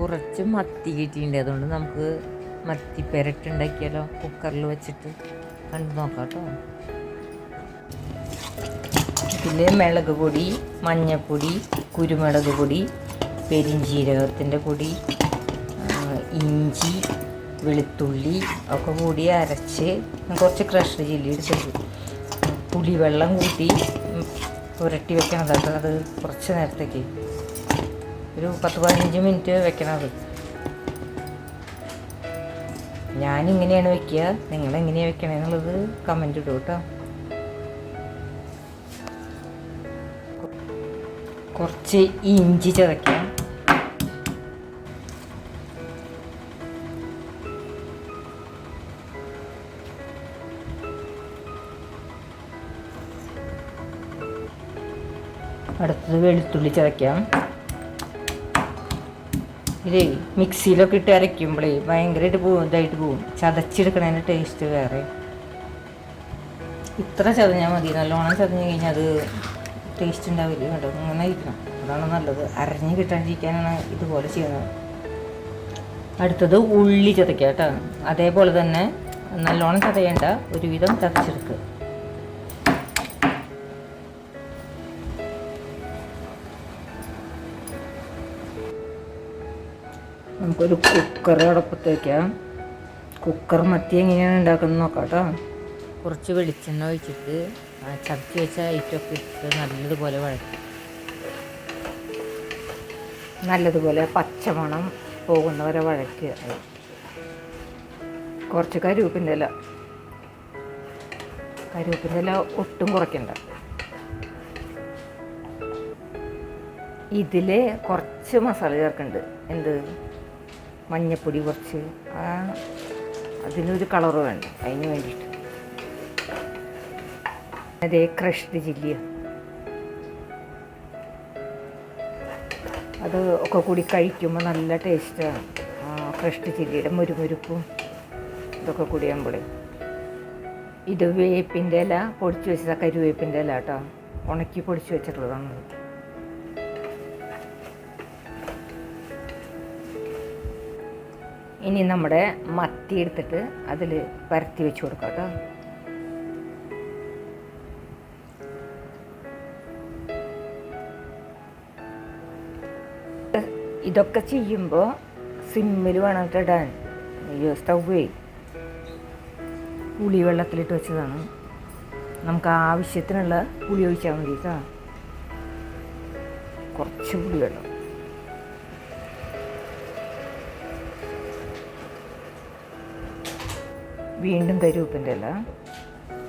കുറച്ച് മത്തി കിട്ടിയിട്ടുണ്ട്. അതുകൊണ്ട് നമുക്ക് മത്തി പെരട്ട് ഉണ്ടാക്കിയാലോ? കുക്കറിൽ വെച്ചിട്ട് കണ്ടു നോക്കാം കേട്ടോ. ഇതിൽ മുളക് പൊടി മഞ്ഞൾപ്പൊടി കുരുമുളക് പൊടി പെരിഞ്ജീരകത്തിന്റെ പൊടി ഇഞ്ചി വെളുത്തുള്ളി ഒക്കെ കൂടി അരച്ച് കുറച്ച് ക്രഷ് ചില്ലി എടുത്തിട്ട് പുളിവെള്ളം കൂട്ടി പുരട്ടി വെക്കണം അത് കുറച്ച് നേരത്തേക്ക് ഒരു പത്ത് പതിനഞ്ച് മിനിറ്റ് വെക്കണത്. ഞാൻ ഇങ്ങനെയാണ് വെക്കുക. നിങ്ങൾ എങ്ങനെയാണ് വെക്കണേന്നുള്ളത് കമന്റ് ഇടൂ കേട്ടോ കുറച്ച് ഇഞ്ചി ചതയ്ക്കാം. അടുത്തത് വെളുത്തുള്ളി ചതയ്ക്കാം. ഇതേ മിക്സിയിലൊക്കെ ഇട്ട് അരയ്ക്കുമ്പോഴേ ഭയങ്കരമായിട്ട് പോകും ഇതായിട്ട് പോകും ചതച്ചെടുക്കണതിന്റെ ടേസ്റ്റ് വേറെ. ഇത്ര ചതഞ്ഞാൽ മതി. നല്ലോണം ചതഞ്ഞ് കഴിഞ്ഞാൽ അത് ടേസ്റ്റ് ഉണ്ടാവില്ല. കേട്ടോ അങ്ങനെ ഇരിക്കണം. അതാണ് നല്ലത്. അരഞ്ഞ് കിട്ടാണ്ടിരിക്കാനാണ് ഇതുപോലെ ചെയ്യുന്നത്. അടുത്തത് ഉള്ളി ചതയ്ക്കുക കേട്ടോ. അതേപോലെ തന്നെ നല്ലോണം ചതയേണ്ട ഒരുവിധം ചതച്ചെടുക്കുക നമുക്കൊരു കുക്കർ അടപ്പത്ത് വയ്ക്കാം കുക്കർ മത്തി എങ്ങനെയാണ് ഉണ്ടാക്കുന്നത് നോക്കാം കേട്ടോ. കുറച്ച് വെളിച്ചെണ്ണ ഒഴിച്ചിട്ട് ചതച്ച് വെച്ച ഐറ്റമൊക്കെ ഇട്ട് നല്ലതുപോലെ വഴറ്റി. നല്ലതുപോലെ പച്ചമണം പോകുന്നവരെ വഴറ്റുക. കുറച്ച് കരുവേപ്പിന്റെ ഇല. കരുവേപ്പിന്റെ ഇല ഒട്ടും കുറയ്ക്കണ്ട. ഇതിൽ കുറച്ച് മസാല ചേർക്കുന്നുണ്ട്. എന്ത്? മഞ്ഞപ്പൊടി കുറച്ച്. ആ അതിനൊരു കളറ് വേണ്ട. അതിന് വേണ്ടിയിട്ട്. അതേ ക്രഷ്ഡ് ചില്ലിയ അത് ഒക്കെ കൂടി കഴിക്കുമ്പോൾ നല്ല ടേസ്റ്റാണ് ക്രഷ്ഡ് ചില്ലിയുടെ മുരുമുരുപ്പും ഇതൊക്കെ കൂടി ആകുമ്പോൾ ഇത് വേപ്പിന്റെ ഇല പൊടിച്ച് വെച്ചതാണ് കരുവേപ്പിന്റെ ഇല കേട്ടോ. ഉണക്കി പൊടിച്ച് വെച്ചിട്ടുള്ളതാണ്. ഇനി നമ്മുടെ മത്തി എടുത്തിട്ട് അതിൽ പരത്തി വെച്ച് കൊടുക്കാം കേട്ടോ. ഇതൊക്കെ ചെയ്യുമ്പോൾ സിമ്മിൽ വേണം ഇടാൻ. അയ്യോ സ്റ്റൗവേ. പുളി വെള്ളത്തിലിട്ട് വെച്ചതാണ്. നമുക്ക് ആവശ്യത്തിനുള്ള പുളി ഒഴിച്ചാൽ മതി കേട്ടോ. കുറച്ച് പുളി വെള്ളം വീണ്ടും കരിവേപ്പിന്റെ ഇല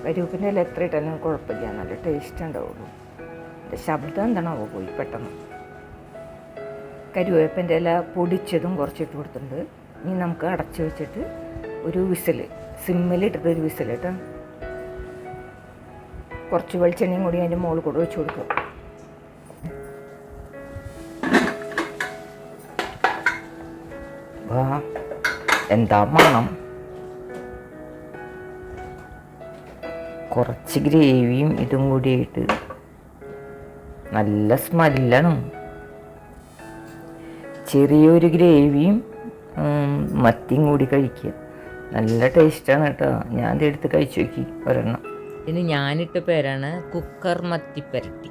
കരിവേപ്പിന്റെ ഇല എത്ര ഇട്ടാലും കുഴപ്പമില്ല. നല്ല ടേസ്റ്റ് ഉണ്ടാവുള്ളൂ. എന്റെ ശബ്ദം എന്താണാവോ പോയി പെട്ടെന്ന്. കരിവേപ്പിന്റെ ഇല പൊടിച്ചതും കുറച്ചിട്ട് കൊടുത്തിട്ടുണ്ട്. ഇനി നമുക്ക് അടച്ച് വെച്ചിട്ട് ഒരു വിസിൽ സിമ്മിലിട്ടിട്ട് ഒരു വിസിൽ കേട്ടോ. കുറച്ച് വെളിച്ചെണ്ണയും കൂടി അതിന്റെ മുകളിൽ കൂടെ വെച്ച് കൊടുക്കും. എന്താ മണം? കുറച്ച് ഗ്രേവിയും ഇതും കൂടിയായിട്ട് നല്ല സ്മെല്ലാണ് ചെറിയൊരു ഗ്രേവിയും മത്തിയും കൂടി കഴിക്കുക. നല്ല ടേസ്റ്റാണ് കേട്ടോ. ഞാൻ ഇത് എടുത്ത് കഴിച്ചു നോക്കി ഒരെണ്ണം. ഇതിന് ഞാനിട്ട പേരാണ് കുക്കർ മത്തി പെരട്ടി.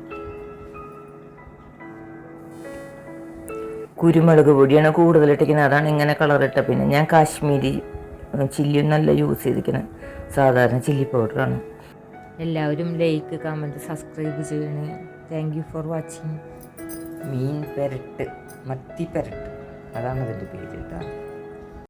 കുരുമുളക് പൊടിയാണ് കൂടുതലിട്ടിരിക്കുന്നത് അതാണ് ഇങ്ങനെ കളറിട്ട പിന്നെ ഞാൻ കാശ്മീരി ചില്ലിയും നല്ല യൂസ് ചെയ്തിരിക്കുന്നത്. സാധാരണ ചില്ലി പൗഡറാണ് എല്ലാവരും ലൈക്ക് കമന്റ് സബ്സ്ക്രൈബ് ചെയ്യണേ. താങ്ക് യു ഫോർ വാച്ചിങ് മീൻ പെരട്ട് മത്തി പെരട്ട്. അതാണ് അതിന്റെ പേര് കേട്ടോ.